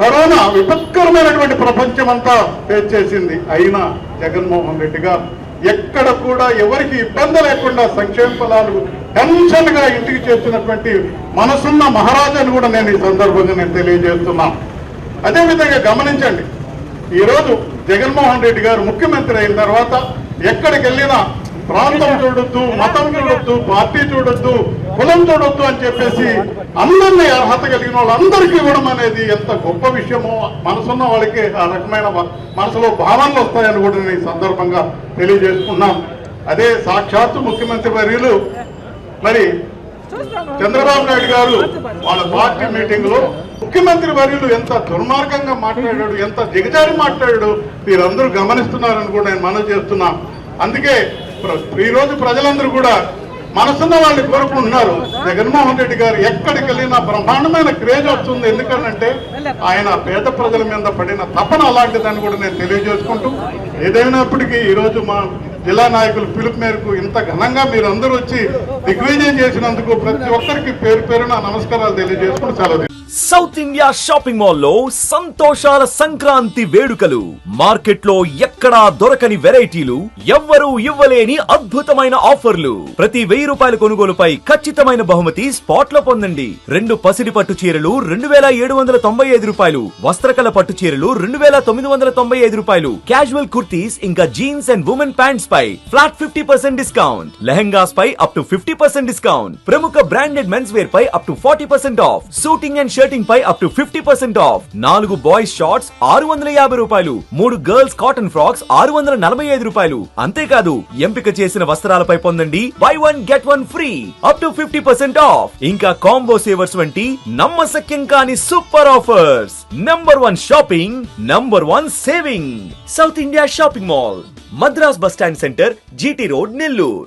Corona విపత్కరమైనటువంటి ప్రపంచం అంతా face చేసింది. అయినా జగన్మోహన్ రెడ్డి గారు ఎక్కడ కూడా ఎవరికి ఇబ్బంది లేకుండా సంక్షేమ ఫలాలు టెన్షన్గా ఇంటికి చేర్చినటువంటి మనసున్న మహారాజాను కూడా నేను ఈ సందర్భంగా నేను తెలియజేస్తున్నా. అదేవిధంగా గమనించండి ఈరోజు జగన్మోహన్ రెడ్డి గారు ముఖ్యమంత్రి అయిన తర్వాత ఎక్కడికి వెళ్ళినా ప్రాంతం చూడొద్దు మతం చూడొద్దు పార్టీ చూడొద్దు కులం చూడొద్దు అని చెప్పేసి అందరినీ అర్హత కలిగిన వాళ్ళందరికీ ఇవ్వడం అనేది ఎంత గొప్ప విషయమో మనసున్న వాళ్ళకి ఆ రకమైన మనసులో భావనలు వస్తాయని కూడా నేను సందర్భంగా తెలియజేసుకున్నాం. అదే సాక్షాత్తు ముఖ్యమంత్రి వర్యులు మరి చంద్రబాబు నాయుడు గారు వాళ్ళ పార్టీ మీటింగ్లో ముఖ్యమంత్రి వర్యులు ఎంత దుర్మార్గంగా మాట్లాడాడు ఎంత దిగజారి మాట్లాడాడు మీరందరూ గమనిస్తున్నారని కూడా నేను మనవి చేస్తున్నా. అందుకే ఈరోజు రోజు ప్రజలందరూ కూడా మనసున్న వాళ్ళు కోరుకుంటున్నారు. జగన్మోహన్ రెడ్డి గారు ఎక్కడికి వెళ్ళినా బ్రహ్మాండమైన క్రేజ్ వస్తుంది. ఎందుకంటే ఆయన పేద ప్రజల మీద పడిన తపన అలాంటిదని కూడా నేను తెలియజేసుకుంటూ ఏదైనప్పటికీ ఈ రోజు మా జిల్లా నాయకులు పిలుపు మేరకు ఇంత ఘనంగా మీరందరూ వచ్చి దిగ్విజయం చేసినందుకు ప్రతి ఒక్కరికి పేరు పేరున నమస్కారాలు తెలియజేసుకుంటూ సెలవు సౌత్ ఇండియా షాపింగ్ మాల్లో సంతోషాల సంక్రాంతి వేడుకలు. మార్కెట్లో ఎక్కడా దొరకని వెరైటీలు ఎవ్వరూ ఇవ్వలేని అద్భుతమైన ఆఫర్లు. ప్రతి వెయ్యి రూపాయల కొనుగోలుపై ఖచ్చితమైన బహుమతి స్పాట్లో పొందండి. రెండు పసిడి పట్టు చీరలు రెండు వేల ఏడు వందల తొంభై ఐదు రూపాయలు. వస్త్రకళ పట్టు చీరలు రెండు వేల తొమ్మిది వందల తొంభై ఐదు రూపాయలు. క్యాజువల్ కుర్తీస్ ఇంకా jeans and women pants pi flat fifty percent discount lehengas pi up to fifty percent discount ప్రముఖ branded men's wear pi up to forty percent off shooting and shirting pi up to fifty percent off నాలుగు boys shorts ఆరు వందల యాభై రూపాయలు. మూడు girls cotton box ఆరు వందల నలభై ఐదు రూపాయలు. అంతేకాదు ఎంపిక చేసిన వస్త్రాలపై పొందండి buy one get one free up to fifty percent off. ఇంకా కాంబో సేవర్స్ వంటి నమ్మశక్యం కాని super offers. Number one shopping number one saving. South India shopping mall Madras bus stand centre GT road Nellore.